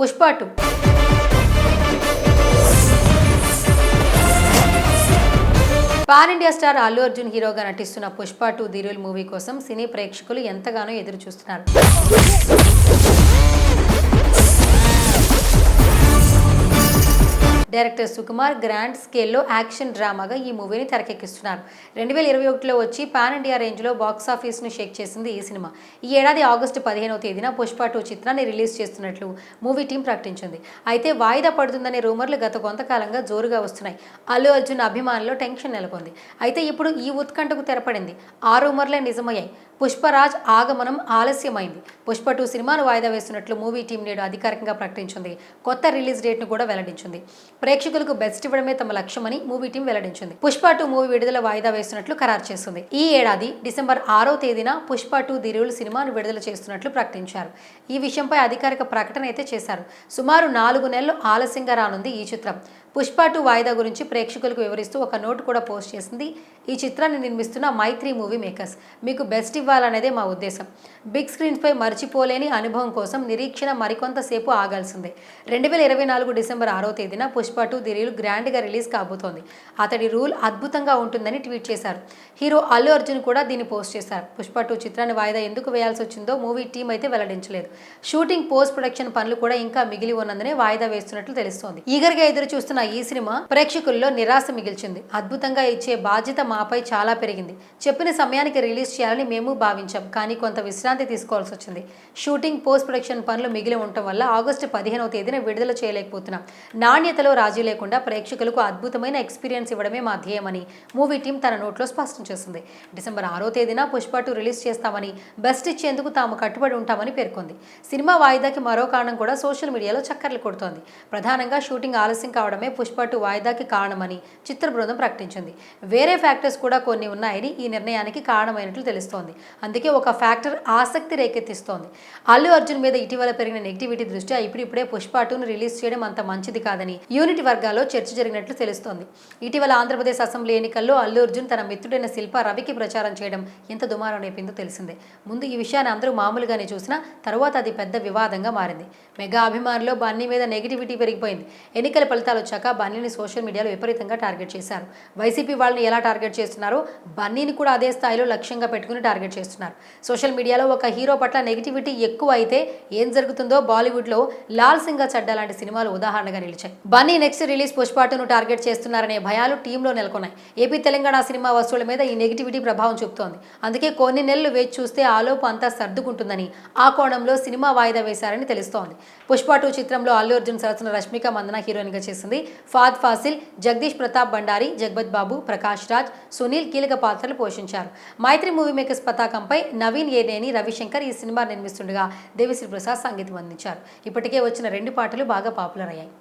Pushpa two pan India star Allu Arjun హీరోగా నటిస్తున్న Pushpa two దిరుల్ movie కోసం సినీ ప్రేక్షకులు ఎంతగానో ఎదురు చూస్తున్నారు డైరెక్టర్ సుకుమార్ గ్రాండ్ స్కేల్లో యాక్షన్ డ్రామాగా ఈ మూవీని తెరకెక్కిస్తున్నారు. రెండు వేల ఇరవై ఒకటిలో వచ్చి పాన్ ఇండియా రేంజ్లో బాక్స్ ఆఫీస్ను షేక్ చేసింది ఈ సినిమా. ఈ ఏడాది ఆగస్టు పదిహేనవ తేదీన పుష్ప టూ చిత్రాన్ని రిలీజ్ చేస్తున్నట్లు మూవీ టీం ప్రకటించింది. అయితే వాయిదా పడుతుందనే రూమర్లు గత కొంతకాలంగా జోరుగా వస్తున్నాయి. అల్లు అర్జున్ అభిమానుల్లో టెన్షన్ నెలకొంది. అయితే ఇప్పుడు ఈ ఉత్కంఠకు తెరపడింది. ఆ రూమర్లే నిజమయ్యాయి. పుష్పరాజ్ ఆగమనం ఆలస్యమైంది. పుష్ప టూ సినిమాను వాయిదా వేస్తున్నట్లు మూవీ టీం నేడు అధికారికంగా ప్రకటించింది. కొత్త రిలీజ్ డేట్ను కూడా వెల్లడించింది. ప్రేక్షకులకు బెస్ట్ ఇవ్వడమే తమ లక్ష్యమని మూవీ టీం వెల్లడించింది. పుష్ప టూ మూవీ విడుదల వాయిదా వేస్తున్నట్లు ఖరారు చేస్తుంది ఈ ఏడాది డిసెంబర్ ఆరో తేదీన పుష్ప టూ దిరువులు సినిమాను విడుదల చేస్తున్నట్లు ప్రకటించారు. ఈ విషయంపై అధికారిక ప్రకటన అయితే చేశారు. సుమారు నాలుగు నెలలు ఆలస్యంగా రానుంది ఈ చిత్రం. పుష్ప టూ వాయిదా గురించి ప్రేక్షకులకు వివరిస్తూ ఒక నోట్ కూడా పోస్ట్ చేసింది. ఈ చిత్రాన్ని నిర్మిస్తున్న మైత్రి మూవీ మేకర్స్. మీకు బెస్ట్ ఇవ్వాలనేదే మా ఉద్దేశం. బిగ్ స్క్రీన్పై మర్చిపోలేని అనుభవం కోసం నిరీక్షణ మరికొంతసేపు ఆగాల్సిందే. రెండు వేల ఇరవై నాలుగు డిసెంబర్ ఆరో తేదీన పుష్ప టూ ది రీల్ గ్రాండ్గా రిలీజ్ కాబోతోంది. అతడి రూల్ అద్భుతంగా ఉంటుందని ట్వీట్ చేశారు. హీరో అల్లు అర్జున్ కూడా దీన్ని పోస్ట్ చేశారు. పుష్ప టూ చిత్రాన్ని వాయిదా ఎందుకు వేయాల్సి వచ్చిందో మూవీ టీం అయితే వెల్లడించలేదు. షూటింగ్ పోస్ట్ ప్రొడక్షన్ పనులు కూడా ఇంకా మిగిలి ఉన్నందునే వాయిదా వేస్తున్నట్లు తెలుస్తోంది. ఈగర్గా ఎదురు చూస్తున్న ఈ సినిమా ప్రేక్షకుల్లో నిరాశ మిగిల్చింది. అద్భుతంగా ఇచ్చే బాధ్యత మాపై చాలా పెరిగింది. చెప్పిన సమయానికి రిలీజ్ చేయాలని మేము భావించాం కానీ కొంత విశ్రాంతి తీసుకోవాల్సి వచ్చింది. షూటింగ్ పోస్ట్ ప్రొడక్షన్ పనులు మిగిలి ఉండటం వల్ల ఆగస్టు పదిహేనవ తేదీన విడుదల చేయలేకపోతున్నాం. నాణ్యతలో రాజీ లేకుండా ప్రేక్షకులకు అద్భుతమైన ఎక్స్పీరియన్స్ ఇవ్వడమే మా ధ్యేయమని మూవీ టీం తన నోట్లో స్పష్టం చేసింది. డిసెంబర్ ఆరో తేదీన పుష్ప టూ రిలీజ్ చేస్తామని బెస్ట్ ఇచ్చేందుకు తాము కట్టుబడి ఉంటామని పేర్కొంది. సినిమా వాయిదాకి మరో కారణం కూడా సోషల్ మీడియాలో చక్కర్లు కొడుతోంది. ప్రధానంగా షూటింగ్ ఆలస్యం కావడమే పుష్ప టూ వాయిదాకి కారణమని చిత్ర బృందం ప్రకటించింది. వేరే ఫ్యాక్టర్స్ కూడా కొన్ని ఉన్నాయని ఈ నిర్ణయానికి కారణమైనట్లు తెలుస్తోంది. అందుకే ఒక ఫ్యాక్టర్ ఆసక్తి రేకెత్తిస్తోంది. అల్లు అర్జున్ మీద ఇటీవల పెరిగిన నెగిటివిటీ దృష్ట్యా ఇప్పుడిప్పుడే పుష్ప టూను రిలీజ్ చేయడం అంత మంచిది కాదని యూనిట్ వర్గాల్లో చర్చ జరిగినట్లు తెలుస్తోంది. ఇటీవల ఆంధ్రప్రదేశ్ అసెంబ్లీ ఎన్నికల్లో అల్లు అర్జున్ తన మిత్రుడైన శిల్ప రవికి ప్రచారం చేయడం ఎంత దుమారం రేపిందో తెలిసిందే. ముందు ఈ విషయాన్ని అందరూ మామూలుగానే చూసినా తర్వాత అది పెద్ద వివాదంగా మారింది. మెగా అభిమానులు బన్నీ మీద నెగిటివిటీ పెరిగిపోయింది. ఎన్నికల ఫలితాలు వచ్చాక బన్నీని సోషల్ మీడియాలో విపరీతంగా టార్గెట్ చేశారు. వైసీపీ వాళ్ళని ఎలా టార్గెట్ చేస్తున్నారో? బన్నీని కూడా అదే స్థాయిలో లక్ష్యంగా పెట్టుకుని టార్గెట్ చేస్తున్నారు. సోషల్ మీడియాలో ఒక హీరో పట్ల నెగిటివిటీ ఎక్కువ అయితే ఏం జరుగుతుందో బాలీవుడ్లో లాల్ సింగ్ చడ్డా లాంటి సినిమాలు ఉదాహరణగా నిలిచాయి. బన్నీ నెక్స్ట్ రిలీజ్ పుష్పాటును టార్గెట్ చేస్తున్నారనే భయాలు టీంలో నెలకొన్నాయి. ఏపీ తెలంగాణ సినిమా వస్తువుల మీద ఈ నెగిటివిటీ ప్రభావం చూపుతోంది. అందుకే కొన్ని నెలలు వేచి చూస్తే ఆలోపు అంతా సర్దుకుంటుందని ఆ కోణంలో సినిమా వాయిదా వేశారని తెలుస్తోంది. పుష్ప టూ చిత్రంలో అల్లు అర్జున్ సరసన రష్మిక మందన హీరోయిన్గా చేసింది. ఫాద్ ఫాసిల్ జగదీష్ ప్రతాప్ భండారి జగపత్ బాబు ప్రకాష్ రాజ్ సునీల్ కీలక పాత్రలు పోషించారు. మైత్రి మూవీ మేకర్స్ పతాకంపై నవీన్ ఏనేని రవిశంకర్ ఈ సినిమా నిర్మిస్తుండగా దేవిశ్రీ ప్రసాద్ సంగీతం అందించారు. ఇప్పటికే వచ్చిన రెండు పాటలు బాగా పాపులర్ అయ్యాయి.